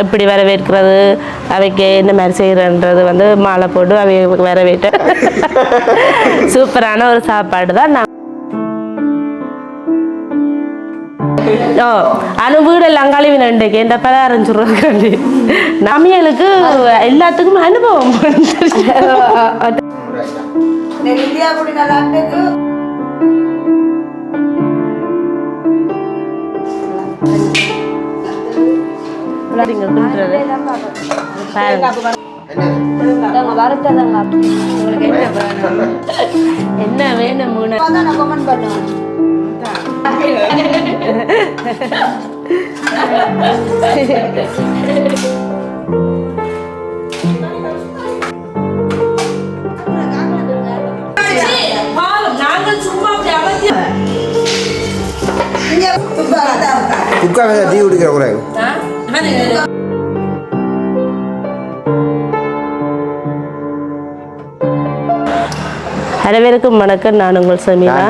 எப்படி வரவேற்கிறது அவைக்கு என்ன மாதிரி செய்கிறன்றது வந்து மாலை போட்டு அவை வரவேற்ற. சூப்பரான ஒரு சாப்பாடு தான் நான் ஓ அனு வீடெல்லாம் கழுவி நண்டுக்கு இந்த பல சொல்றதுக்காண்டி. நமியலுக்கு எல்லாத்துக்கும் அனுபவம் இந்தியா இங்க சூப்பரா தான் இருக்கா குக்கா டீ குடிக்கிற கூடாது அனைவருக்கும் வணக்கம். நான் உங்கள்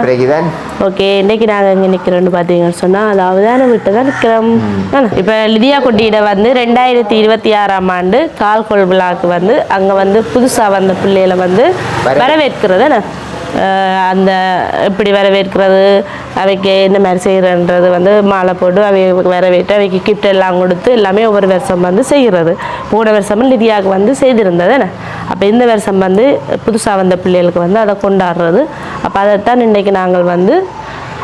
பிரகிதன். ஓகே இன்னைக்கு நாங்கள் எங்கே நிற்கிறோம்னு பார்த்தீங்கன்னு சொன்னால் அதாவது தானே விட்டு தான் நிற்கிறோம் இப்போ லிதியா குட்டியிட வந்து ரெண்டாயிரத்தி இருபத்தி ஆறாம் ஆண்டு கால்கோள் விழாவுக்கு வந்து அங்கே வந்து புதுசாக வந்த பிள்ளைகளை வந்து வர- வரவேற்கிறது அந்த எப்படி வரவேற்கிறது அவைக்கு என்ன மாதிரி செய்கிறன்றது வந்து மாலை போட்டு அவை வரவேற்று அவைக்கு கிஃப்ட் எல்லாம் கொடுத்து எல்லாமே ஒவ்வொரு வருஷம் வந்து செய்கிறது. போன வருஷமும் லிதியாவுக்கு வந்து செய்திருந்தது என்ன? அப்போ இந்த வருஷம் வந்து புதுசாக வந்த பிள்ளைகளுக்கு வந்து அதை கொண்டாடுறது. அப்போ அதைத்தான் இன்றைக்கி நாங்கள் வந்து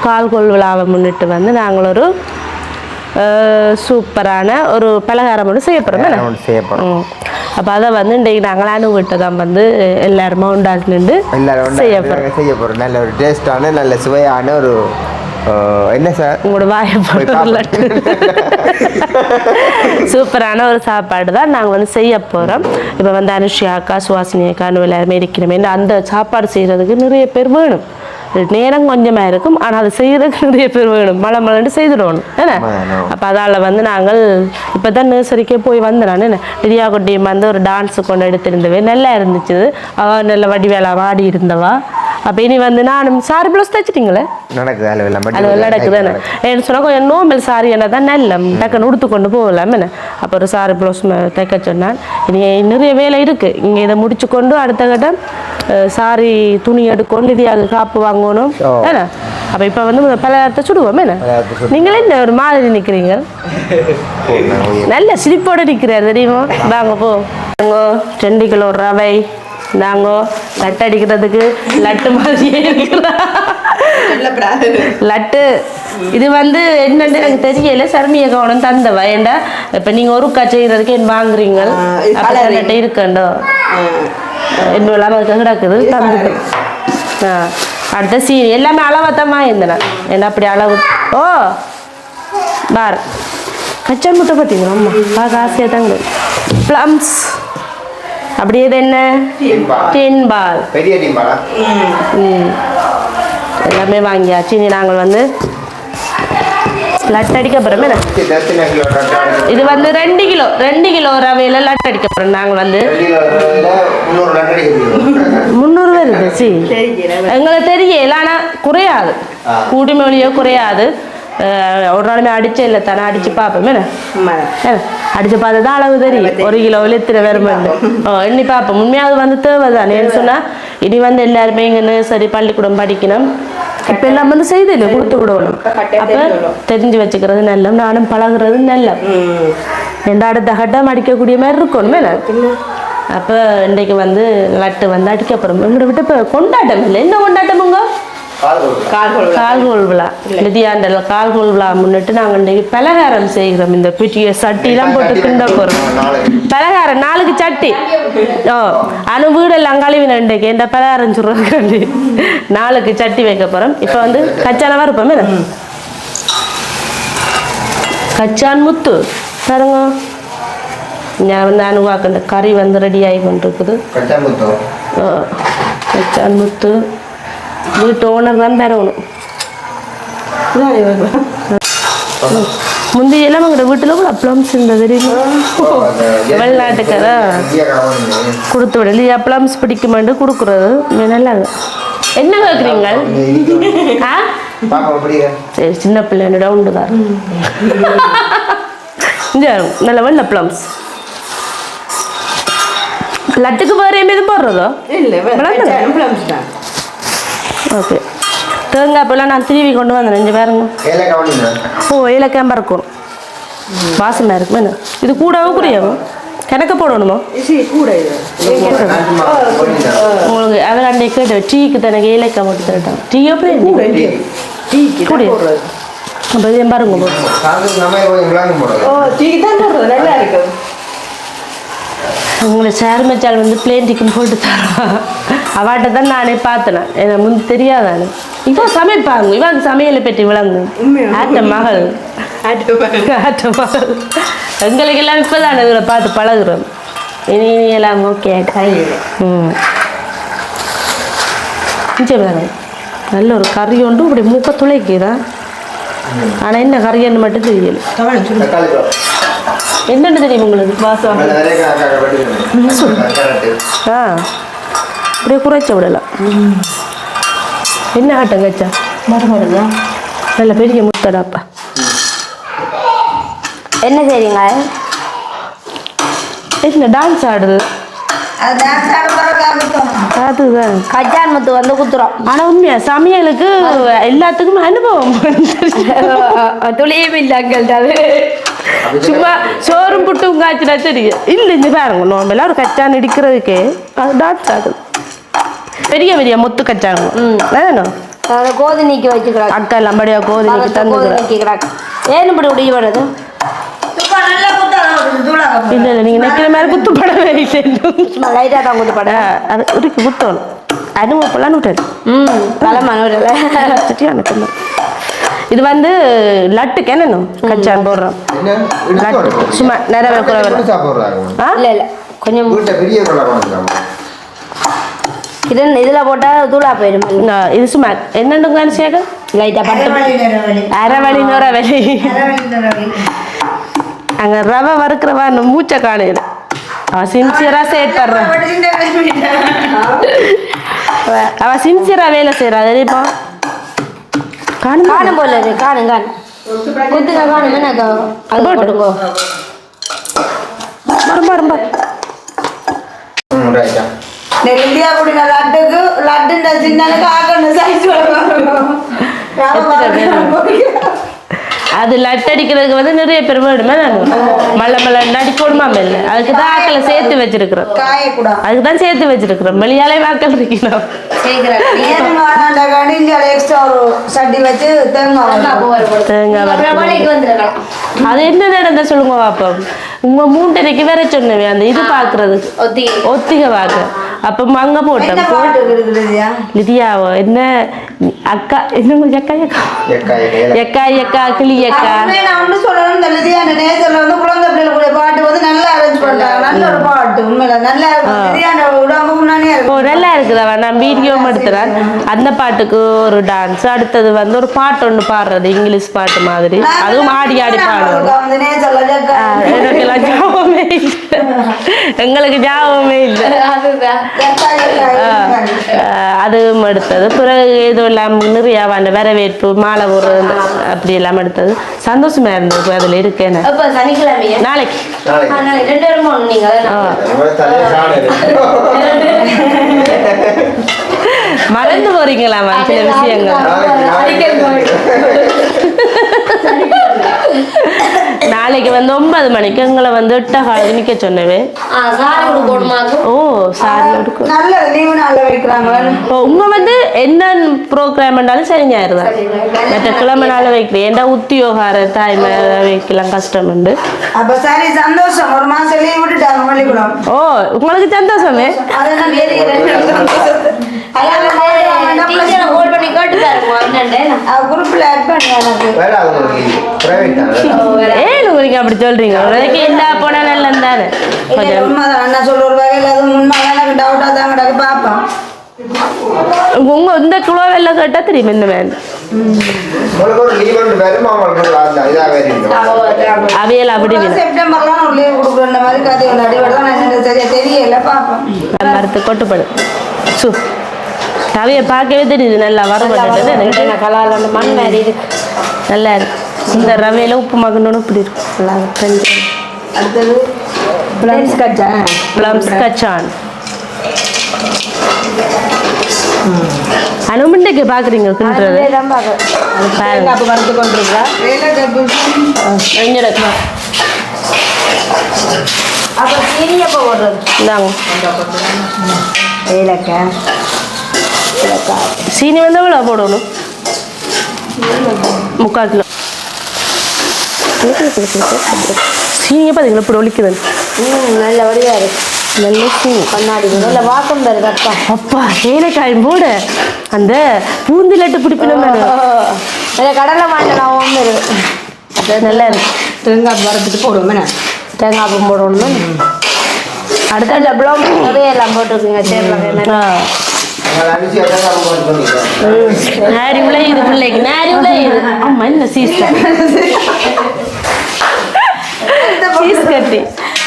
கால்கோள் விழாவை முன்னிட்டு வந்து நாங்கள் ஒரு சூப்பரான ஒரு பலகாரம் ஒன்று செய்ய போகிறோம் என்ன? ஒன்று செய்யப்படும் அப்போ அதை வந்து இன்றைக்கு நாங்கள் அனுபவிட்டு தான் வந்து எல்லாருமே உண்டாக்கி நின்று எல்லாரும் ஒண்ணா செய்ய போகிறோம் செய்ய போகிறோம் நல்ல ஒரு டேஸ்டான நல்ல சுவையான ஒரு என்ன சார் உங்களோட வாயை போட்டு சூப்பரான ஒரு சாப்பாடு தான் நாங்கள் வந்து செய்ய போகிறோம் இப்போ வந்து அனுஷியா அக்கா சுவாசினி அக்கா இன்னும் எல்லாருமே இருக்கிறோமே அந்த சாப்பாடு செய்கிறதுக்கு நிறைய பேர் வேணும் நேரம் கொஞ்சமாக இருக்கும். ஆனால் அது செய்கிறதுக்கு நிறைய பேர் வேணும் மழை மழைன்னு செய்துடணும் என்ன. அப்போ அதால் வந்து நாங்கள் இப்போ தான் நர்சரிக்கே போய் வந்தேன் நான் என்ன? லிதியா குட்டியும் வந்து ஒரு டான்ஸு கொண்டு எடுத்திருந்தவே. நல்லா இருந்துச்சு. அவள் நல்ல வடிவேலா வாடி இருந்தவா. அப்போ இனி வந்து நான் சாரி ப்ளவுஸ் தைச்சிட்டிங்களே? நடக்குது அளவு எல்லாம் அது நடக்குதானே? ஏன்னு சொன்னால் கொஞ்சம் நோம்பல் சாரி என்ன தான் நல்ல டக்குன்னு உடுத்து கொண்டு போகலாம் என்ன அப்போ ஒரு சாரி ப்ளவுஸ் தைக்க சொன்னான். இனி நிறைய வேலை இருக்குது இங்கே இதை முடிச்சு கொண்டு அடுத்த கட்டம் சாரி துணி எடுக்கணும் லிதியாக காப்பு வாங்கணும். ஓ. என்ன அப்போ இப்போ வந்து பலகாரத்தை சுடுவோம். என்ன நீங்களே என்ன ஒரு மாதிரி நிற்கிறீங்க நல்ல சிரிப்போடு நிற்கிறார் தெரியுமா? வாங்க போ. ரெண்டு கிலோ ரவை நாங்க லட்டு அடிக்கிறதுக்கு லட்டு மாதிரியே இருக்கிறா லட்டு. இது வந்து என்னன்னு எனக்கு தெரியல. சர்மிய கவனம் தந்தவ. ஏண்டா? இப்ப நீங்க ஒரு கா செய்யறதுக்கு என்ன வாங்குறீங்க? அப்ப இருக்கண்டோ? இன்னும் இல்லாம அதுக்கு கிடக்குது. தந்துட்டு ஆ. அடுத்த சீனி. எல்லாமே அளவாத்தமா இருந்தேன். என்ன அப்படி அளவு? ஓ! பார். கச்சா முட்டை பார்த்தீங்களா அம்மா. பார்க்க ஆசையாக தாங்க ப்ளம்ஸ் அப்படியே இது என்ன? டின் பால் பெரிய ம். எல்லாமே வாங்கியாச்சு. இனி நாங்கள் வந்து லட்டு அடிக்க போகிறோமே இது வந்து ரெண்டு கிலோ ரெண்டு கிலோ ரவையில் லட்டு அடிக்க போகிறோம் நாங்கள் வந்து. முந்நூறு வருது சி. எங்களுக்கு தெரியல ஆனால் குறையாது. ஆ. கூடி மொழியோ குறையாது. ஒரு நாளுமே அடிச்சே இல்லை தானே அடிச்சு பார்ப்போம் அடிச்சு பார்த்தா தான் அளவு தெரியும் ஒரு கிலோவில் இத்தனை ஓ எண்ணி பார்ப்போம் உண்மையாக அது வந்து தேவை தானே சொன்னால் இனி வந்து எல்லாருமே இங்கே நர்சரி பள்ளிக்கூடம் படிக்கணும் இப்போ எல்லாம் வந்து செய்தில்லை கொடுத்து விடணும் அப்போ தெரிஞ்சு வச்சுக்கிறது நல்ல நானும் பழகுறது நல்ல ரெண்டு அடுத்த கட்டம் அடிக்கக்கூடிய மாதிரி இருக்கணும் அப்போ இன்றைக்கு வந்து லட்டு வந்து அடிக்க போகிறோம் எங்களை விட்டு இப்போ கொண்டாட்டம் இல்லை என்ன கொண்டாட்டமுங்க கால்கோல் விழா. நிதியாண்டல கால்கோல் விழா முன்னிட்டு நாங்கள் இன்றைக்கு பலகாரம் செய்கிறோம். இந்த பெட்டிய சட்டிலாம் போட்டு கிண்ட போகிறோம் பலகாரம் நாளுக்கு சட்டி. ஓ அணு வீடெல்லாம் கழுவின இன்றைக்கு. இந்த பலகாரம் சொல்கிறதுக்காண்டி நாளுக்கு சட்டி வைக்க போகிறோம் இப்போ வந்து கச்சானவா இருப்போமே கச்சான் முத்து. பாருங்க. நான் வந்து அணுவாக்கு இந்த கறி வந்து ரெடி ஆகி கொண்டிருக்குது. கச்சான் முத்து. வீட்டு ஓனர் தான் தரணும் முந்தி எல்லாம் எங்கள் வீட்டில் கூட ப்ளம்ஸ் இருந்தது தெரியுமா வெளிநாட்டுக்காரா கொடுத்து விட இல்லையா ப்ளம்ஸ் பிடிக்குமாண்டு கொடுக்குறது நல்லா. என்ன கேட்குறீங்க சரி சின்ன பிள்ளையோட உண்டு தான் இந்த நல்ல வெள்ளை ப்ளம்ஸ் லட்டுக்கு வேறு எதுவும் போடுறதோ இல்ல. ஓகே தேங்காய் இப்போலாம் நான் திருவி கொண்டு வந்தேன். இங்கே பாருங்க ஓ ஏலக்காய் இருக்கும் வாசமாக இருக்கும் என்ன? இது கூடவோ குறையாவோ கணக்க போடணுமா? கூட உங்களுக்கு அவர் அன்றைய கேட்டு டீக்கு தனக்கு ஏலக்காய் மட்டும் தரட்டான் டீ எப்படி டீக்கு கூடிய. போடுறது. அப்போ இதே பாருங்க உங்களை சேர் மச்சால் வந்து பிளேன் டிக்கன் போட்டு தரோம் அவாட்ட தான் நானே பார்த்தேன் எனக்கு முன் தெரியாதானு. இப்போ சமைப்பாங்க இவங்க சமையலை பற்றி விளங்கு. உண்மையா? ஆட்ட மகள். ஆட்ட மகள். எங்களுக்கு எல்லாம் இப்போ தான் இதில் பார்த்து பழகுறோம். இனி இனி எல்லாம் ஓகே ம். சரி நல்ல ஒரு கறி ஒன்று இப்படி மூக்க துளைக்குதா? ஆனால் என்ன கறின்னு மட்டும் தெரியல. என்னென்னு தெரியும் உங்களுக்கு? வாசம். ஆ. அப்படியே குறைச்ச விடலாம் என்ன ஆட்டம் கச்சா? மறுமருதா நல்ல பெரிய முத்தடாப்பா என்ன செய்றீங்க? என்ன டான்ஸ் ஆடுது? அதுதான். கஜான் முத்து வந்து குத்துறோம். ஆனால் உண்மையா சமையலுக்கு எல்லாத்துக்கும் அனுபவம் துளியும் இல்லைங்கள் அது. சும்மா சோறும் புட்டும் காய்ச்சினா தெரியும். இல்லை இந்த பாருங்க நோம்பெல்லாம் ஒரு கச்சான் இடிக்கிறதுக்கு அது டான்ஸ் ஆடுது. பெரிய பெரிய முத்து கச்சாங்க. வேணும். நீக்கி வச்சுக்கிறாங்க. அக்கா லம்படியா கோதிக்கு கோதி தந்துக்கிறேன் நீக்கிக்கிறாங்க ஏன் இப்படி உடைய தூளாக இல்லை இல்லை நீங்கள் நிற்கிற மாதிரி குத்து படவே லைட்டாக தான் குத்து படம் அது இருக்கு குத்தணும். அனுபவப்பெல்லாம் விட்டாரு ம் சரியான கண்ணு. இது வந்து லட்டுக்கு என்னன்னு கச்சான் போடுறோம். லட்டு. சும்மா நிறைய குறைவல இல்லை இல்லை. கொஞ்சம் வீட்டை பெரிய கொள்ள கொண்டாங்க இது இதில் போட்டால் தூளா போயிடும். இது சும்மா என்னன்னு சேகம் லைட்டாக பட்டு அரை வழி நூற வழி அரவணி அங்கே ரவை வறுக்கிறவா அந்த மூச்சை காணையில அவன் சின்சியராக செயற்படுறான் அவன் சின்சியராக வேலை செய்கிறா தெரியுமா காணும் காணும் போல காணும் காணும். குத்துக்க காணும் அது போட்டு. போட்டுக்கோ. ரொம்ப ரொம்ப. இந்தியா குடின லட்டுக்கு லட்டுன்ற சின்னனுக்கு ஆக்கணும் சைஸ் அது லட் அடிக்கிறதுக்கு வந்து நிறைய பேர் வேணுமே நான் மல்ல மல்ல அடிக்கணுமா இல்லை அதுக்கு தான் ஆக்களை சேர்த்து வச்சிருக்கிறோம் அதுக்கு தான் சேர்த்து வச்சிருக்கிறோம் வெளியாலே வாக்கள் இருக்கணும் அது என்ன நடந்தா சொல்லுங்க பாப்போம் உங்க மூன்றரைக்கு வேற சொன்னவே அந்த இது பாக்குறதுக்கு ஒத்தி ஒத்திகை பார்க்க அப்ப அங்க போட்டோம் லிதியாவோ என்ன அக்கா என்ன உங்களுக்கு அக்கா அக்கா எக்கா எக்கா எக்கா கிளி எக்கா நான் சொல்லணும் இந்த லிதியான நேசர்ல வந்து குழந்தை பிள்ளைகளுடைய பாட்டு வந்து நல்லா அரேஞ்ச் பண்றாங்க நல்ல ஒரு பாட்டு உண்மையில நல்லா இருக்கும் லிதியான உடம்பு முன்னாடியே ஓ இருக்கும் நல்லா இருக்குதா நான் வீடியோவும் எடுத்துறேன் அந்த பாட்டுக்கு ஒரு டான்ஸ் அடுத்தது வந்து ஒரு பாட்டு ஒன்று பாடுறது இங்கிலீஷ் பாட்டு மாதிரி அதுவும் ஆடி ஆடி பாடுவோம் ஞாபகமே இல்லை. எங்களுக்கு ஞாபகமே இல்லை. அதுவும் எடுத்தது. பிறகு இது எல்லாம் நிறைய அந்த வரவேற்பு மாலை போடுறது அப்படி எல்லாம் எடுத்தது. சந்தோஷமா இருந்தது அதில் இருக்கேன்னு. நாளைக்கு. மறந்து போறீங்களாமா சில விஷயங்கள். நாளைக்கு வந்து ஒன்பது மணிக்கு எங்களை வந்து எட்ட காலுக்கு நிக்க சொன்னவே. ஓ சாரி இப்போ உங்க வந்து என்ன ப்ரோக்ராம் பண்ணாலும் சரி ஞாயிறு தான். மற்ற கிழமை நாள் வைக்கிறேன் ஏன்டா உத்தியோகார தாய்மை வைக்கலாம் கஷ்டம் உண்டு. ஓ உங்களுக்கு சந்தோஷமே அதெல்லாம் டீச்சரை கோல் பண்ணி கேட்டு பாருங்க என்னண்டு குரூப்ல ஆட் பண்ணி ஏன் உங்களுக்கு அப்படி சொல்றீங்க. உங்களுக்கு என்ன போனா நல்லா இல்ல, கொஞ்சம். உண்மைதான். அண்ணா சொல்ற ஒரு வகையில் அது உண்மை. எனக்கு டவுட்டா தான் கிடக்கு. பார்ப்போம். உங்க இந்த குழுவெல்லாம் கேட்டா தெரியும் இதாக இருக்கும் அவையல் அப்படி மரத்து கொட்டுப்படும் சு. அவைய பார்க்கவே தெரியுது நல்லா எனக்கு கலால மண் மாதிரி இருக்கு. நல்லா இருக்கு. இந்த ரவையில உப்பு மகனோட இப்படி இருக்கும் நல்லா இருக்கு. அடுத்தது பிளம்ஸ் கச்சா ப்ளம்ஸ் கச்சான் அனுமண்டிக்கு பார்க்குறீங்க கிண்டுறது பாருங்க. அப்போ வறுத்து கொண்டிருக்கிறா வெஞ்சடக்கு அப்போ சீனி எப்போ போடுறது. இந்தாங்க. ஏலக்காய். ஏலக்காய் சீனி வந்து எவ்வளோ போடணும். முக்கால் கிலோ. சீனியை பார்த்தீங்களா இப்படி ஒழிக்குது ம் நல்ல வடிவா இருக்கு. நல்ல சீனி. கண்ணாடி நல்ல வாசம் தருது அப்பா அப்பா ஏலக்காயும் போட. அந்த பூந்திலட்டு பிடிப்பினோம் நல்ல கடலை மாட்டலாம் ஒன்று இருக்கு நல்லா இருக்கு. தேங்காய் வறுத்துட்டு போடுவோம். என்ன தேங்காய் பூ போடணும். அடுத்த டபுளும் நிறைய எல்லாம் போட்டிருக்குங்க சேர்ல ஆ நாங்கள் அனுச்சி அதான் பண்ணிக்கிறோம் நாரி உழையுது பிள்ளைக்கு நாரி உழையுது ஆமா என்ன சீஸ்டர் சீஸ் கட்டி.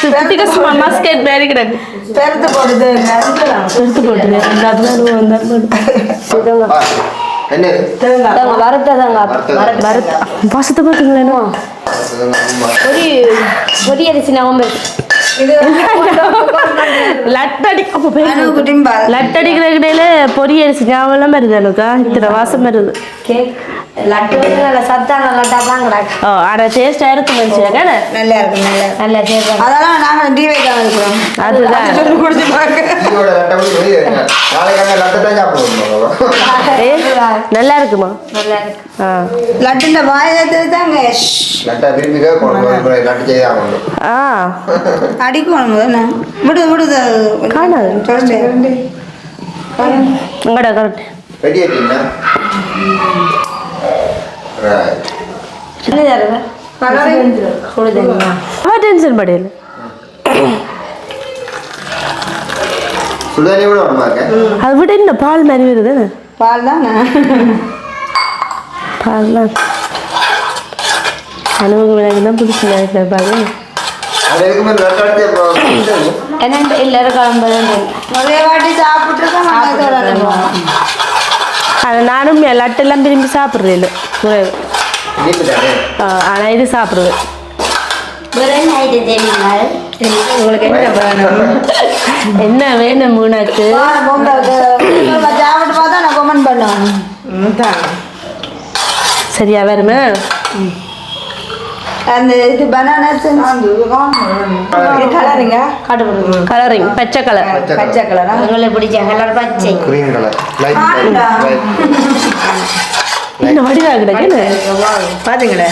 குட்டிக்கு சும்மா மஸ்கெட் மாதிரி கிடக்கு. பெருத்து போடுது எடுத்து போட்டுங்க இந்த அதுதான் வந்தாலும் ஆ, என்ன தேங்காய். வறுத்ததாங்க வறுத்தது. வரது வாசத்தை பார்த்தீங்களா பொரி பொரி அரிசி நவம்பு லட்டடிக்கிற இடையில பொரி அரிசி ஞாபகம் வருது எனக்கா இத்தனை வாசம் வருது. மனுஷன் நல்லா இருக்கு நல்லா இருக்கு. நல்ல சேர்த்து அதெல்லாம் நாங்கள் டீ வைக்காம இருக்கிறோம் அதுதான். குடிச்சு நல்லா இருக்குமா? நல்லா இருக்கு. ஆ. லட்டுண்ட வாயத்து தாங்க லட்டை விரும்பி ஆ கொடுத்தீங்களா ஆ டென்ஷன் படையில சுடுதண்ணி கூட வேணுமா இருக்க? அதை விட என்ன பால் மாதிரி வருது. பால் தானே அனுபவம் விளையாடி தான் புதுசு நினைக்கிறேன் பாரு. என்னண்டு இல்லை கிளம்பு ஒரே வாட்டி அதை நானும் லட்டெல்லாம் விரும்பி சாப்பிட்றது இல்லை. தானே ஆனால் இது சாப்பிடுவேன் உங்களுக்கு என்ன வேணும் என்ன வேணும் உனக்கு சாப்பிட்டு பார்த்தா நான் கமெண்ட் பண்ணுவேன். சரியா வருமே அந்த இது பனானா கலருங்க கலரிங் பச்சை கலர் பச்சை கலரா உங்களுக்கு பிடிச்ச கலர் பச்சை. Green colour. என்ன வடிவா கிடக்கு பாத்தீங்களே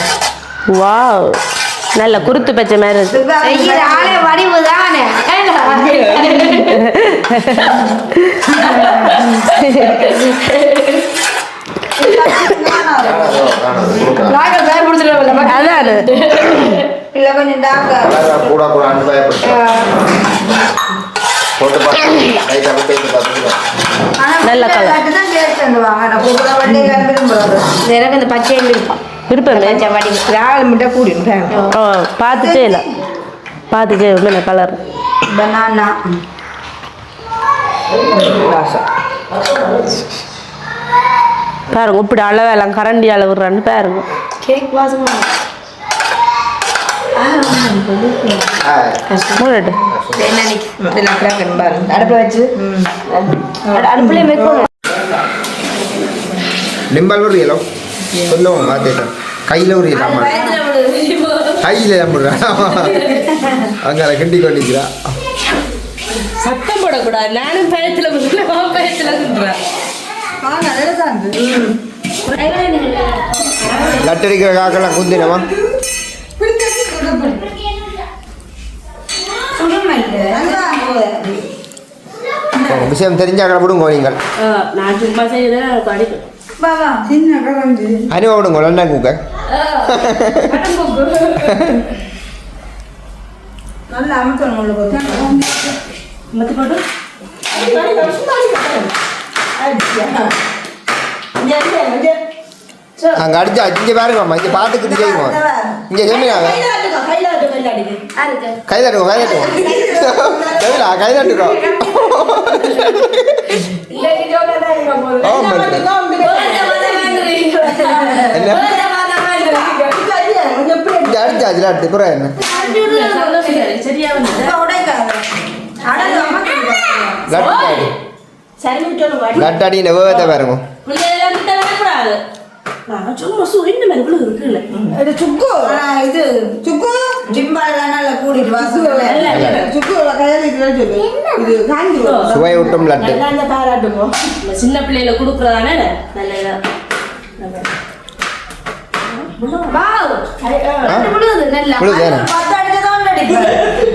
வாவ். நல்ல குருத்து பச்சை மாதிரி இருக்கு. செய்கிற ஆளே வடிவு தானே அதான் இல்ல கொஞ்சம் கூட கூட அண்டு நல்ல வண்டி எனக்கு இந்த பச்சை விருப்பம் முட்டை கூடி ஓ பார்த்துட்டே இல்லை பார்த்துட்டே என்ன கலர் பனானா பாருங்க இப்படி அளவெல்லாம் கரண்டி அளவுறான்னு பாருங்க. கேக் வாசமா நிம்பல் உரியலோ சொல்லுவோம் பார்த்துட்டேன் கையில் உரியலாமா கையில் அங்கே கிண்டி கொண்டிக்கிறா சத்தம் போடக்கூடாது. நானும் பயத்தில் பயத்தில் லட்டடிக்கிற காக்கெல்லாம் குந்தினமா விஷயம் தெரிஞ்சாக்களை விடுங்க நீங்கள். நான் சும்மா செய்யறேன் கிழங்கு அனுபவ விடுங்க லண்டன் குக்கர் அங்கே அடிச்சா இங்கே பாருங்கம்மா இங்கே பார்த்துக்கிட்டு செய்யுங்க இங்கே செம்மினாவே கை தட்டுங்க கை தட்டுங்க செவிலா கை என்ன? இங்கே அடிச்சாச்சு லட்டு குறை என்ன? சரியா இந்த வேகத்தை பாருங்க. பிள்ளைகள் கிட்ட வரக்கூடாது நான் சும்மா சு இன்னும் மேல விழுது இருக்குல்ல இது சுக்கு. இது சுக்கு? ஜிம்பாலாம் நல்லா கூடிட்டு வாசல் சுக்கு. இது காஞ்சி சுவை விட்டும் லட்டு நல்லா அந்த சின்ன பிள்ளைகளை கொடுக்குறதானே? நல்ல இதா வாவ். ஆ? விழுது நல்லா. விழுது பத்து அடிச்சு தான்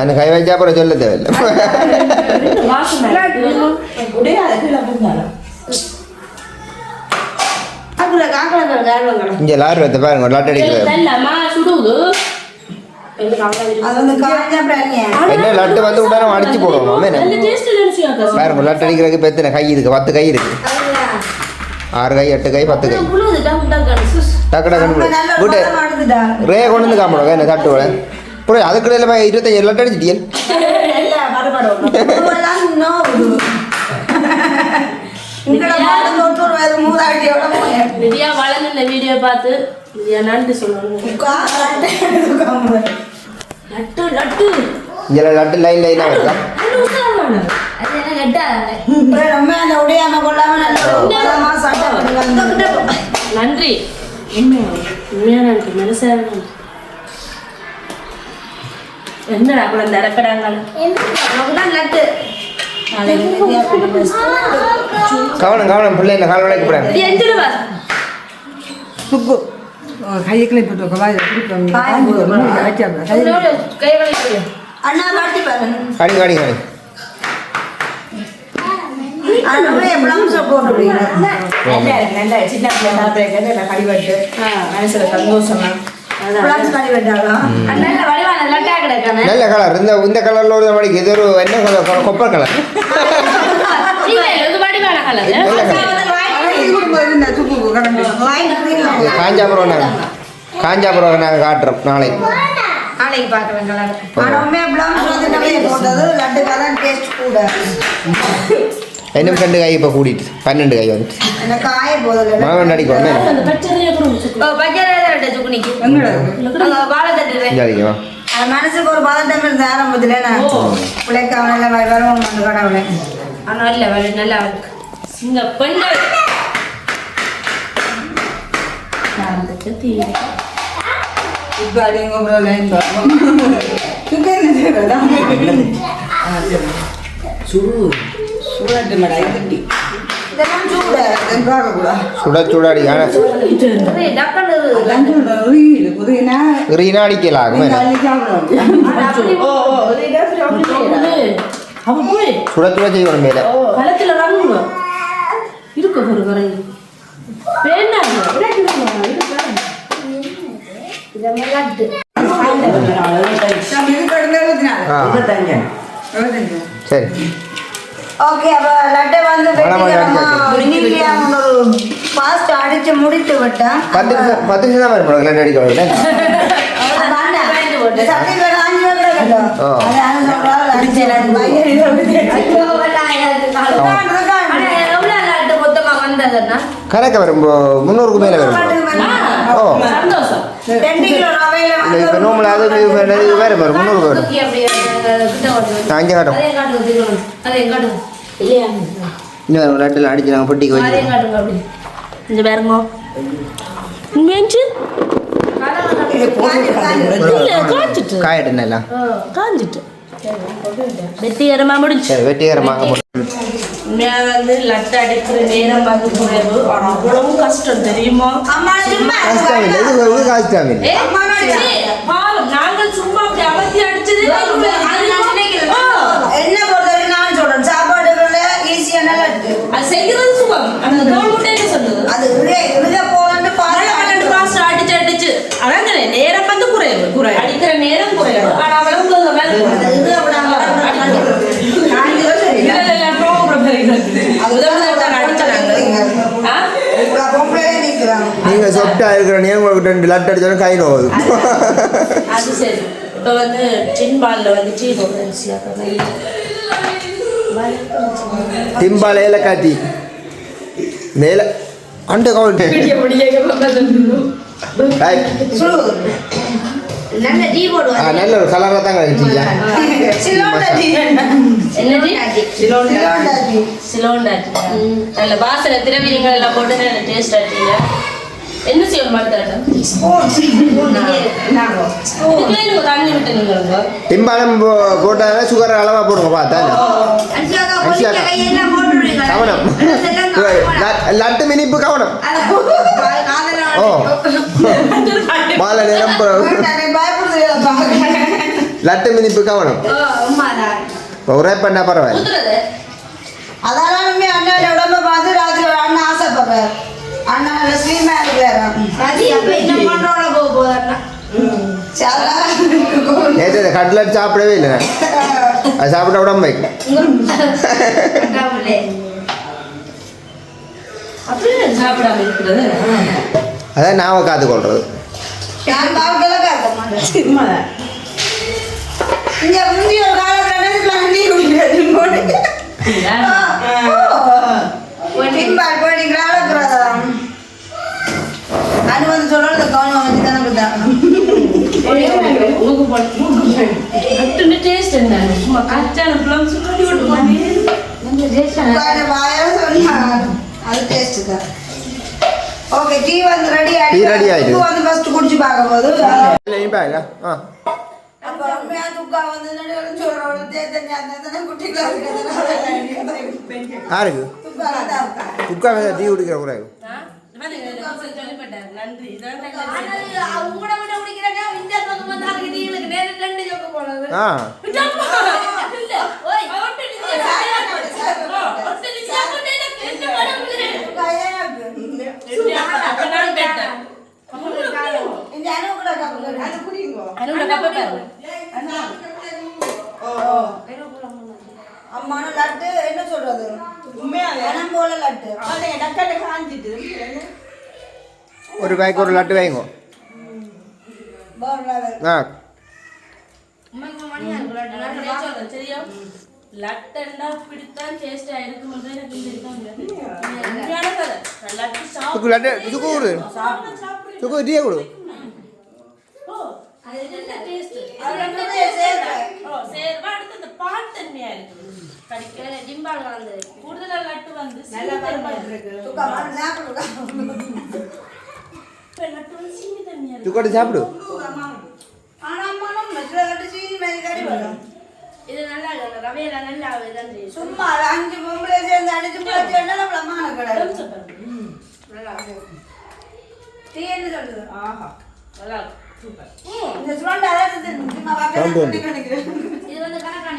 அந்த கை வச்சா அப்புறம் சொல்ல தேவையில்லை. இங்கே லாரி வைத்த பாருங்க லட்டு அடிக்கிறது என்ன லட்டு வந்து உடனே அடிச்சு போடுவோம்? பாருங்க லட்டு அடிக்கிறதுக்கு எத்தனை கை இருக்கு பத்து கை இருக்கு. ஆறு கை எட்டு கை பத்து கை. டக்கு டக்கு விட்டு ரே கொண்டு வந்து காமிடுங்க என்ன தட்டு விட. அப்புறம் அதுக்குள்ள போய் இருபத்தஞ்சு லட்டு அடிச்சிட்டியல் வீடியோ பார்த்து நன்றி சொல்லணும். லட்டு லட்டு. இங்கே லட்டு லைன் லைனாக இருக்கா அது உசாரமானது. அது என்னடா போட்டு பேசு. கவனம் கவனம் பிள்ளை என்ன கால் வளைக்க போகிறேன் இது எஞ்சிடுவா சுக்கு கையக்கிளை போட்டு வாய் அண்ணா காட்டி பாரு. கடி கடி கடி சின்ன பிள்ளை கடிபட்டு. மனசுல சந்தோஷமா பிளம்ஸ் காட்டி விட்டாலும் நல்ல கலர். இந்த இந்த கலரில் ஒரு மணிக்கு இது ஒரு என்ன கலர்? Copper colour. காஞ்சாபுரம் நாங்கள் காஞ்சாபுரம் நாங்கள் காட்டுறோம் நாளை. நாளைக்கு பார்க்குறேன் கலர். இன்னும் ரெண்டு கை இப்போ கூட்டிட்டு பன்னெண்டு கை வந்து எனக்கு ஆய போதில்லை மாவன் சுக்குனிக்கு வாழை அது மனசுக்கு ஒரு பதட்டம் இருந்த ஆரம்பத்துல நான் பிள்ளைக்காக நல்ல வருவோம் அந்த கடவுளை ஆனால் இல்லை வலி நல்லா இருக்கு. சிங்க பெண்கள். சுக்கு அடிங்க லைன் செய்யறதா சுடு சுடாட்டு மேடா இது இதெல்லாம் சூட சுட சுட அடி ஆனால் ஒரே டக்குன்னு இருக்குது. லஞ்சம் உருகிடு புரியுனா ரீனா அடிக்கலாம் தள்ளி சாப்பிடுவோம் ஓ ஓ ஒரு அவ போய் சுட சுட செய்யணும் மேலே இருக்க ஒரு குறை சரி. ஓகே அப்ப லட்டை வந்து. இனிமையா ஒரு பாஸ்ட் அடிச்சு முடித்து விட்டேன். பத்து பத்து நிமிஷம் தான் அடிக்க காஞ்சி அடிச்சு நான் எவ்வளவு லட்டு மொத்தமா வந்ததுன்னா? கணக்கு வரும் முந்நூறுக்கு மேலே வரும். ஓ. சந்தோஷம். இப்போ நோம்பில் அது இது வேறு வரும் முந்நூறுக்கு வரும் அஞ்சு காட்டும் இன்னும் லட்டில் அடிச்சு நாங்கள் பொட்டிக்கு வச்சு இந்த பாருங்க மேய்ச்சு இல்ல காஞ்சிட்டு காயட்டுன்னு எல்லாம் காஞ்சிட்டு வெற்றிகரமா முடிஞ்சு சரி வெட்டிகரமாக முடியும். உண்மையா வந்து லட்டு அடிக்கிற நேரம் வந்து குறைவு. கஷ்டம் தெரியுமா? கஷ்டம் இல்லை இது இது கஷ்டம் இல்லை ஏ, சீ, பாவம் நாங்கள் சும்மா அப்படி அடிச்சது என்ன பொறுத்தவரைக்கும் நான் சொல்றேன் சாப்பாடுகள்ல ஈஸியான லட்டு. அது செய்யறது சுகம். அந்த கவர்மெண்ட் என்ன சொல்லுது அது இழுக இழுக போகணும்னு பன்னெண்டு பன்னெண்டு பாருங்க மாசம் அடிச்சு அடிச்சு அதான் சொன்னேன், நேரம் வந்து குறைவு குறை அடிக்கிற நேரம் குறைவு ஆனா அவ்வளவு உங்க மேல அது இழுக விடாம இல்ல, இல்ல, இல்ல, program இருக்குது. முதல் முதல் தான் அடிச்சாங்க. ஆ? பொம்பளையே நிற்கிறாங்க நீங்கள் சொப்டா இருக்கிற நீ உங்களுக்கு ரெண்டு லட்டு அடிச்சாலும் கை நோவுது அது சரி. இப்போ வந்து டின் பால்ல வந்து டீ போடுறேன் திம்பால ஏலக்காத்தி மேல அண்டு கவுண்ட் நல்ல ஒரு கலராக தான் கிடைச்சியா நல்ல வாசனை திரவியங்கள் எல்லாம் போட்டு நல்ல டேஸ்ட் ஆச்சுங்க என்ன நீங்க டிம்பாலம் போ- போட்டாலே சுகர் அளவாக போடுங்க பார்த்தா. கவனம். லட்- லட்டு மினிப்பு கவனம். ஓ. மாலை நேரம் போ- லட்டு மினிப்பு கவனம். இப்போ உரை பண்ணா பரவாயில்ல. அண்ணன் உடம்ப பார்த்து ராத்திரி நல்ல ஸ்லீமா இருக்கிறாரு சரி நேற்று இந்த கட்லட் சாப்பிடவே இல்லை. நான். அது சாப்பிட்ட உடம்பு வைக்கும். அப்படியே சாப்பிடாம இருக்கிறது. அதான் நாம காத்து கொள்றது நான் அது வந்து சொல்றது கவனம் வச்சு தானே போட்டு டேஸ்ட் என்ன? சும்மா கச்சான பிளம் சுற்றி விட்டு வாயால சொன்னா அது டேஸ்ட் தான் ஓகே டீ வந்து ரெடி Tea ready ஆயிடுது. வந்து ஃபர்ஸ்ட் குடிச்சு ஆ. அப்ப உண்மையா துக்கா வந்து நடுவில் சொல்றோம் தேத்தனி அந்த குட்டிகளா இருக்கிறதுனால யாருக்கு? துக்கா தான் இருக்கா? குக்கா டீ குடிக்கிற கூட நன்றி. இதான் ஆ. இந்த அணு கூட அது குடிங்கோ. அம்மான லட்டு என்ன சொல்றது? பணம் போல லட்டு. ஒரு காய்க்கு ஒரு லட்டு வைங்க. ஆ. சரியா? டிம்பால் கலந்து கூடுதலா லட்டு வந்து சீனி தன்மையா இருக்கு. துக்கா, மறு ஞாபகம் இருக்கா? இப்ப லட்டு வந்து சீனி தன்மையா இருக்கு. சுக்கோட்டு சாப்பிடு. இது நல்லா இருக்கு ரவையில நல்லா சும்மா அஞ்சு பொம்பளை சேர்ந்து அடிச்சு போச்சு என்ன நம்மள அம்மான கிடையாது. நல்லா டீ என்ன சொல்றது நல்லா இருக்கு. சூப்பர். இந்த சுரண்டை நினைக்கிறேன். இது வந்து கணக்கான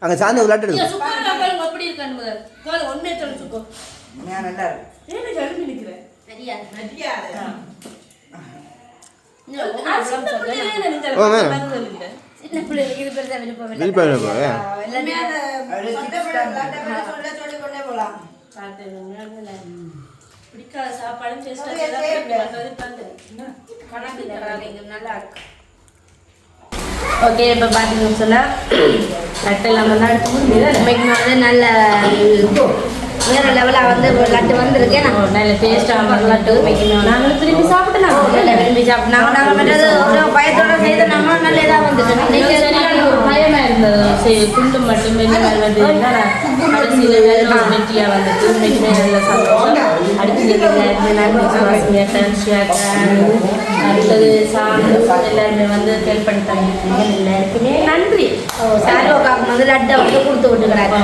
நல்லா. அங்கே இருக்கு சொந்த பிள்ளை லட்டை பத்தி சொல்ல சொல்லிக் கொண்டே போலாம். பார்த்தேன், உண்மையாலுமே பிடிக்காத சாப்பாடும் taste ஆ நிறைய இருந்தா சேர்ப்பேன். பிடிக்க மாட்டேங்குது, பார்த்தேன். என்ன? கணக்கு தராதீங்க நல்லா இருக்கு ஓகே இப்போ பார்த்தீங்கன்னு சொன்னால் லட்டெல்லாம் இல்லாமல் தான் எடுத்துக்கணும். இன்னைக்கு வந்து நல்ல வேற லெவலாக வந்து லட்டு வந்திருக்கேன். நான் நல்ல டேஸ்டாக லட்டு நாங்கள் திரும்பி சாப்பிட்டலாம் நல்ல விரும்பி சாப்பிட்டு நாங்கள் நாங்கள் ஒரு பயத்தோட செய்து நம்ம நல்ல இதாக வந்துட்டு பயமா இருந்தது சரி துண்டு மட்டும் வெளியே வருவது கடைசியில் வேலை வெட்டியா வந்துட்டு இன்னைக்குமே நல்ல சந்தோஷம். அடுத்து அடுத்தது எல்லாருமே வந்து ஹெல்ப் பண்ணி தந்துருக்கீங்க. எல்லாருக்குமே நன்றி. சாரோக்காக்கு வந்து லட்டை வந்து கொடுத்து விட்டுக்கிறாங்க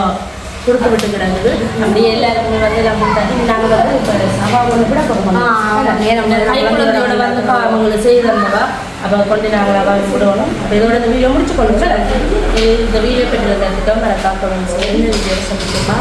கொடுத்து விட்டு கிடக்குது அப்படியே எல்லாருக்குமே வந்து நம்ம தண்ணி நாங்கள் வந்து இப்போ சபாவுக்கு கூட குழந்தையோட வந்து பா- அவங்களை செய்து அப்போ கொண்டு நாங்கள் அவள் விடணும். அப்போ இதோட இந்த வீடியோ முடிச்சு கொள்ளுங்க. இந்த வீடியோ பெற்று தந்துட்டோம் மறக்காம இந்த வீடியோ சந்திச்சுமா